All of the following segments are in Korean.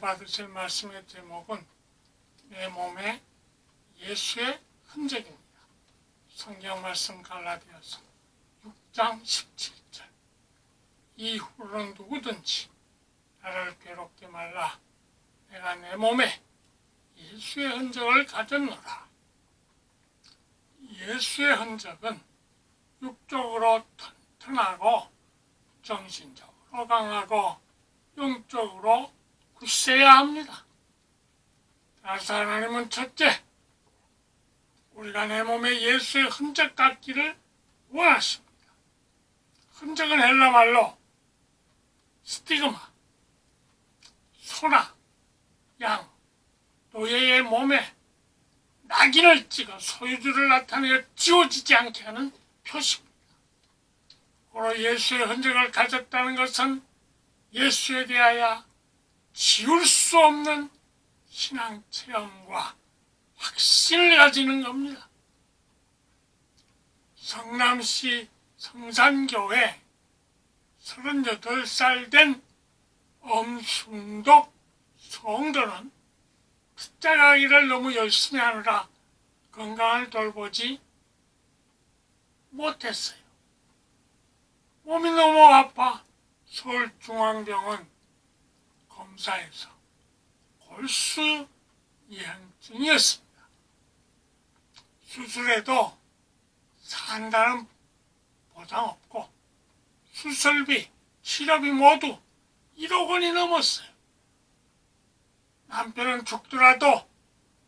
받으실 말씀의 제목은 내 몸에 예수의 흔적입니다. 성경 말씀 갈라디아서 6장 17절 이후로는 누구든지 나를 괴롭게 말라 내가 내 몸에 예수의 흔적을 가졌노라. 예수의 흔적은 육적으로 튼튼하고 정신적으로 강하고 영적으로 굳세야 합니다. 따라서 하나님은 첫째, 우리가 내 몸에 예수의 흔적 같기를 원하십니다. 흔적은 헬라 말로 스티그마, 소나, 양, 노예의 몸에 낙인을 찍어 소유주를 나타내어 지워지지 않게 하는 표시입니다. 고로 예수의 흔적을 가졌다는 것은 예수에 대하여 지울 수 없는 신앙 체험과 확신을 가지는 겁니다. 성남시 성산교회 38살 된 엄순덕 성도는 숫자가기를 너무 열심히 하느라 건강을 돌보지 못했어요. 몸이 너무 아파 서울중앙병원 검사에서 골수 이행증이었습니다. 수술해도 산다는 보장 없고 수술비, 치료비 모두 1억 원이 넘었어요. 남편은 죽더라도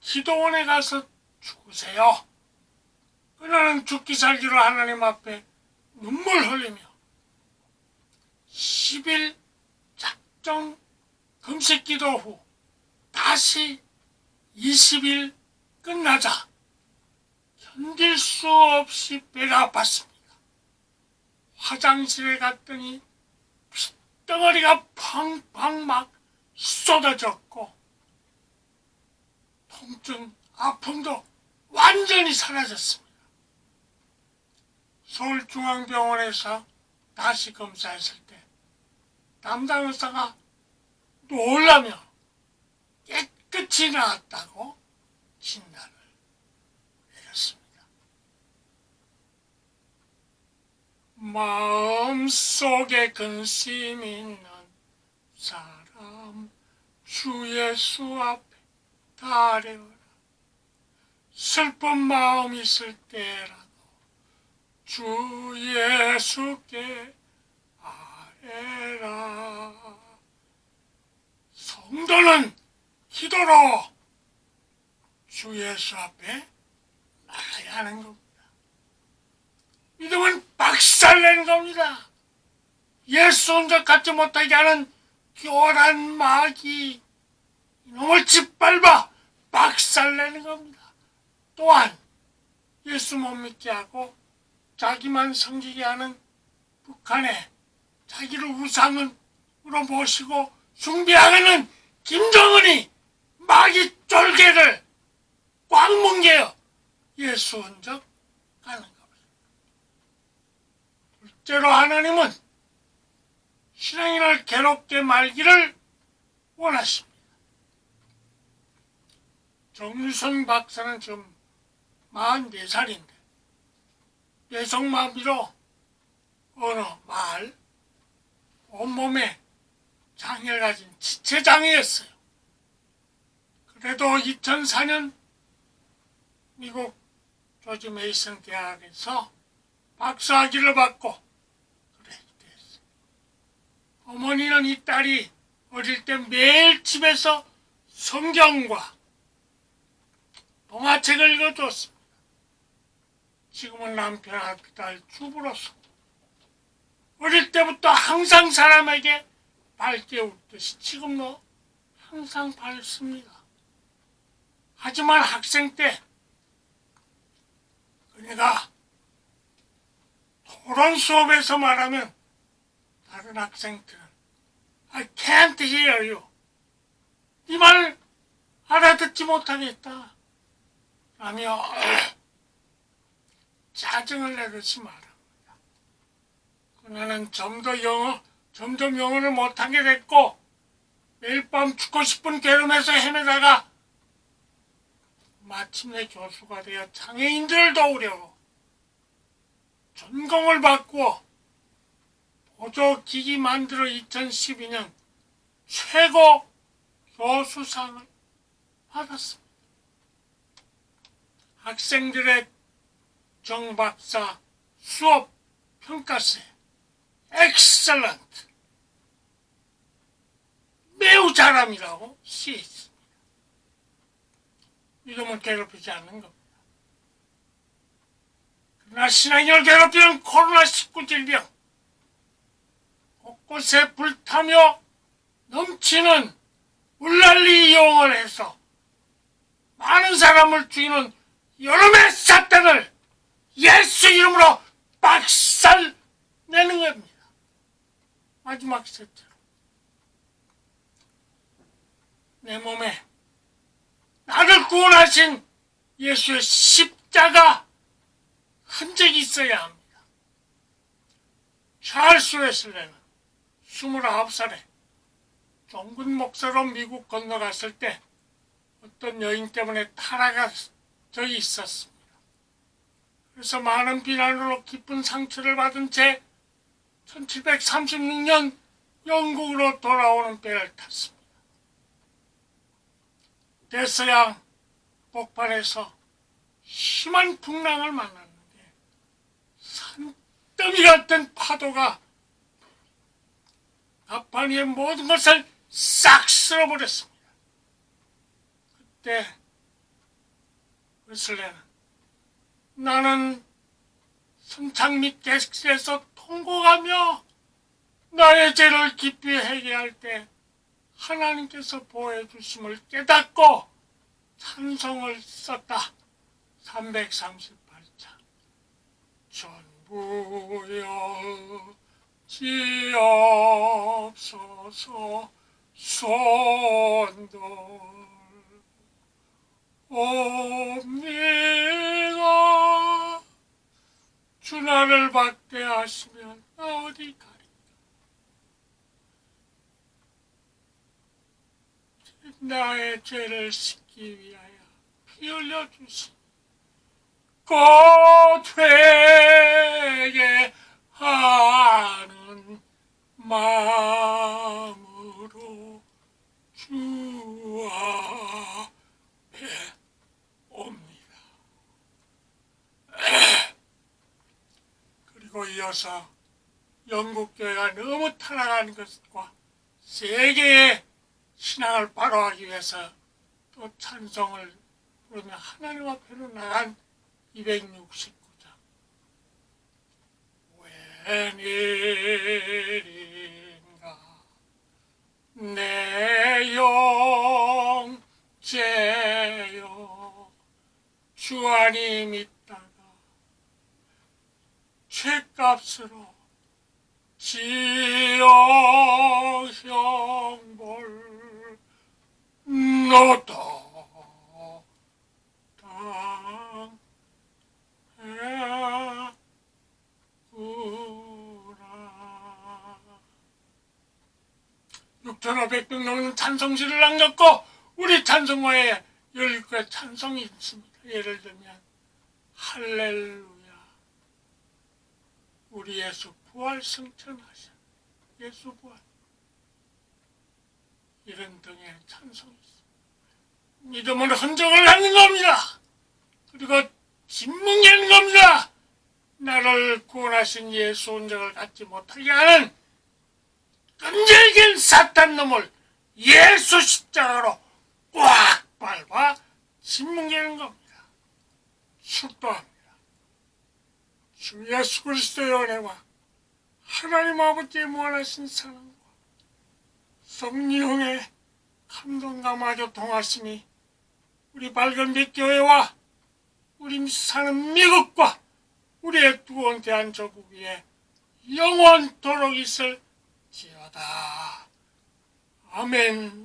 기도원에 가서 죽으세요. 그녀는 죽기 살기로 하나님 앞에 눈물 흘리며 10일 작정 금식 기도 후 다시 20일 끝나자 견딜 수 없이 배가 아팠습니다. 화장실에 갔더니 핏덩어리가 팡팡 막 쏟아졌고 통증, 아픔도 완전히 사라졌습니다. 서울중앙병원에서 다시 검사했을 때 담당 의사가 놀라며 깨끗이 나았다고 진단을 내렸습니다. 마음속에 근심 있는 사람 주 예수 앞에 다려라 슬픈 마음 있을 때라도 주 예수께 아뢰라 성도는 기도로 주 예수 앞에 나가야 하는 겁니다. 믿음은 박살내는 겁니다. 예수 혼자 갖지 못하게 하는 교란 마귀 이놈을 짓밟아 박살내는 겁니다. 또한 예수 못 믿게 하고 자기만 섬기게 하는 북한의 자기를 우상으로 모시고 숭배하는 김정은이 마귀 쫄개를 꽉 뭉개어 예수 흔적 가는 겁니다. 둘째로 하나님은 신앙인을 괴롭게 말기를 원하십니다. 정유선 박사는 지금 44살인데 뇌성마비로 어느 마을 온몸에 장애를 가진 지체장애였어요. 그래도 2004년 미국 조지 메이슨 대학에서 박사학위를 받고. 어머니는 이 딸이 어릴 때 매일 집에서 성경과 동화책을 읽어줬습니다. 지금은 남편 아들 주부로서 어릴 때부터 항상 사람에게 밝게 웃듯이 지금도 항상 밝습니다. 하지만 학생 때 그녀가 토론 수업에서 말하면 다른 학생들은 I can't hear you. 네 말을 알아듣지 못하겠다. 라며 짜증을 내듯이 말합니다. 그녀는 좀 더 영어, 점점 영어를 못하게 됐고 매일 밤 죽고 싶은 괴로움에서 헤매다가 마침내 교수가 되어 장애인들을 도우려고 전공을 바꾸어 보조기기 만들어 2012년 최고 교수상을 받았습니다. 학생들의 정박사 수업 평가세 엑셀런트 매우 잘함이라고 시에 있습니다. 믿음을 괴롭히지 않는 겁니다. 그러나 신앙을 괴롭히는 코로나19 질병 곳곳에 불타며 넘치는 물난리 이용을 해서 많은 사람을 죽이는 여름의 사탄을 예수 이름으로 박살 내는 겁니다. 마지막 세트. 내 몸에 나를 구원하신 예수의 십자가 흔적이 있어야 합니다. 찰스 웨슬레는 29살에 종군 목사로 미국 건너갔을 때 어떤 여인 때문에 타락한 적이 있었습니다. 그래서 많은 비난으로 깊은 상처를 받은 채 1736년 영국으로 돌아오는 배를 탔습니다. 데스양 복판에서 심한 풍랑을 만났는데 산더미 같은 파도가 갑판 위의 모든 것을 싹 쓸어버렸습니다. 그때 웨슬레는 나는 선창 및 객실에서 통곡하며 나의 죄를 깊이 회개할 때 하나님께서 보호해 주심을 깨닫고 찬송을 썼다. 338장. 전부여 지옵소서 손들 옵니다. 주 나를 박대하시면 나 어디 가리 나의 죄를 씻기 위하여 피 흘려 곧회개하는 마음으로 주 앞에 옵니다. 그리고 이어서 영국 교회가 너무 타락한 것과 세계의 신앙을 바로하기 위해서 또 찬송을 부르며 하나님 앞으로 나간 269장 웬일인가? 내 영제여 주 안이 믿 다가 죄값으로 지어 형벌 너도 당해구나 6,500명 넘는 찬송시를 남겼고 우리 찬송가에 19개 찬송이 있습니다. 예를 들면 할렐루야 우리 예수 부활 승천하셔 예수 부활 이런 등의 찬송이 있습니다. 믿음으로 흔적을 갖는 겁니다. 그리고 진문하는 겁니다. 나를 구원하신 예수 흔적을 갖지 못하게 하는 끈질긴 사탄 놈을 예수 십자가로 꽉 밟아 진문하는 겁니다. 축도합니다. 주 예수 그리스도의 은혜와 하나님 아버지의 무한하신 사랑과 성령의 감동과 마저 동하심이 우리 밝은 빛 교회와 우리 사는 미국과 우리의 두원 대한민국 위에 영원토록 있을 지어다. 아멘.